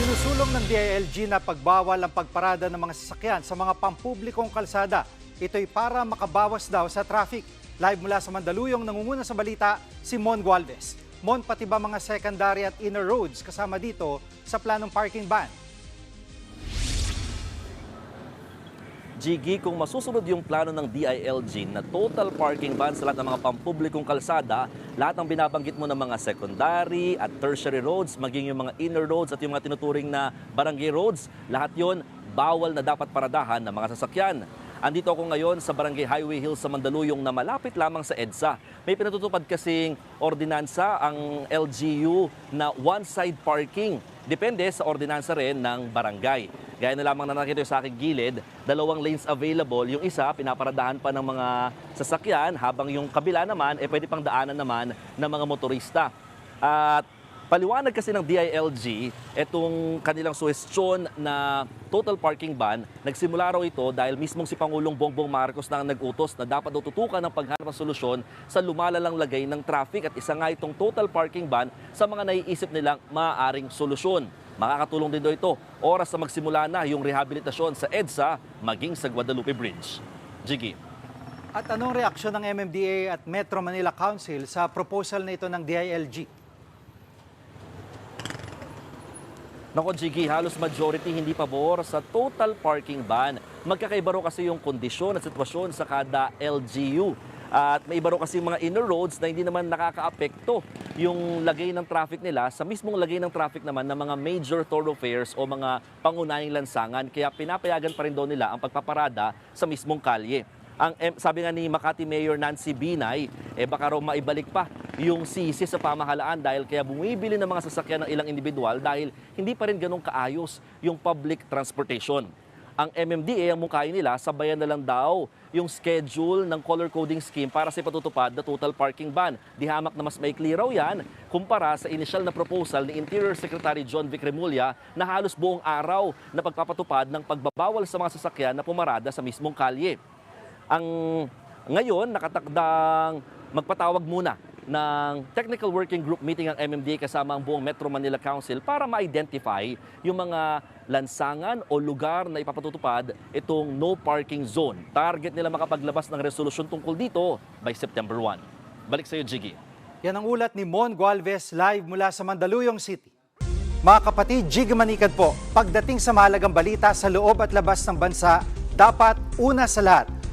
Sinusulong ng DILG na pagbawal ang pagparada ng mga sasakyan sa mga pampublikong kalsada. Ito'y para makabawas daw sa traffic. Live mula sa Mandaluyong, nangunguna sa balita si Mon Gualvez. Mon, pati ba mga secondary at inner roads kasama dito sa planong parking ban? Jiggy, kung masusunod yung plano ng DILG na total parking ban sa lahat ng mga pampublikong kalsada, lahat ng binabanggit mo ng mga secondary at tertiary roads, maging yung mga inner roads at yung mga tinuturing na barangay roads, lahat yon bawal na dapat paradahan ng mga sasakyan. Andito ako ngayon sa Barangay Highway Hills sa Mandaluyong na malapit lamang sa EDSA. May pinatutupad kasing ordinansa ang LGU na one-side parking. Depende sa ordinansa rin ng barangay. Gaya na lamang na nakita sa aking gilid, dalawang lanes available. Yung isa, pinaparadahan pa ng mga sasakyan, habang yung kabila naman, eh pwede pang daanan naman ng mga motorista. At paliwanag kasi ng DILG, itong kanilang suwestyon na total parking ban, nagsimula raw ito dahil mismong si Pangulong Bongbong Marcos na nag-utos na dapat daw tutukan ng paghanap ng solusyon sa lumalalang lagay ng traffic at isa nga itong total parking ban sa mga naiisip nilang maaaring solusyon. Makakatulong din daw ito oras na magsimula na yung rehabilitasyon sa EDSA maging sa Guadalupe Bridge. Jiggy. At anong reaksyon ng MMDA at Metro Manila Council sa proposal na ito ng DILG? Nako, Jiggy, halos majority hindi pabor sa total parking ban. Magkakaiba raw kasi yung kondisyon at sitwasyon sa kada LGU. At may iba raw kasi mga inner roads na hindi naman nakakaapekto yung lagay ng traffic nila sa mismong lagay ng traffic naman ng mga major thoroughfares o mga pangunahing lansangan. Kaya pinapayagan pa rin daw nila ang pagpaparada sa mismong kalye. Ang em, sabi nga ni Makati Mayor Nancy Binay, eh baka raw maibalik pa yung sisi sa pamahalaan dahil kaya bumibili ng mga sasakyan ng ilang individual dahil hindi pa rin ganun kaayos yung public transportation. Ang MMDA, ang mungkahi nila, sabayan na lang daw yung schedule ng color coding scheme para sa ipatutupad na total parking ban. Di hamak na mas maikli raw yan kumpara sa initial na proposal ni Interior Secretary John Vic Remulla na halos buong araw na pagpapatupad ng pagbabawal sa mga sasakyan na pumarada sa mismong kalye. Ang ngayon nakatakdang magpatawag muna ng Technical Working Group meeting ang MMDA kasama ang buong Metro Manila Council para ma-identify yung mga lansangan o lugar na ipapatutupad itong no parking zone. Target nila makapaglabas ng resolusyon tungkol dito by September 1. Balik sa iyo, Jiggy. Yan ang ulat ni Mon Gualvez live mula sa Mandaluyong City. Mga kapatid, Jig Manikad po, pagdating sa mahalagang balita sa loob at labas ng bansa, dapat una sa lahat,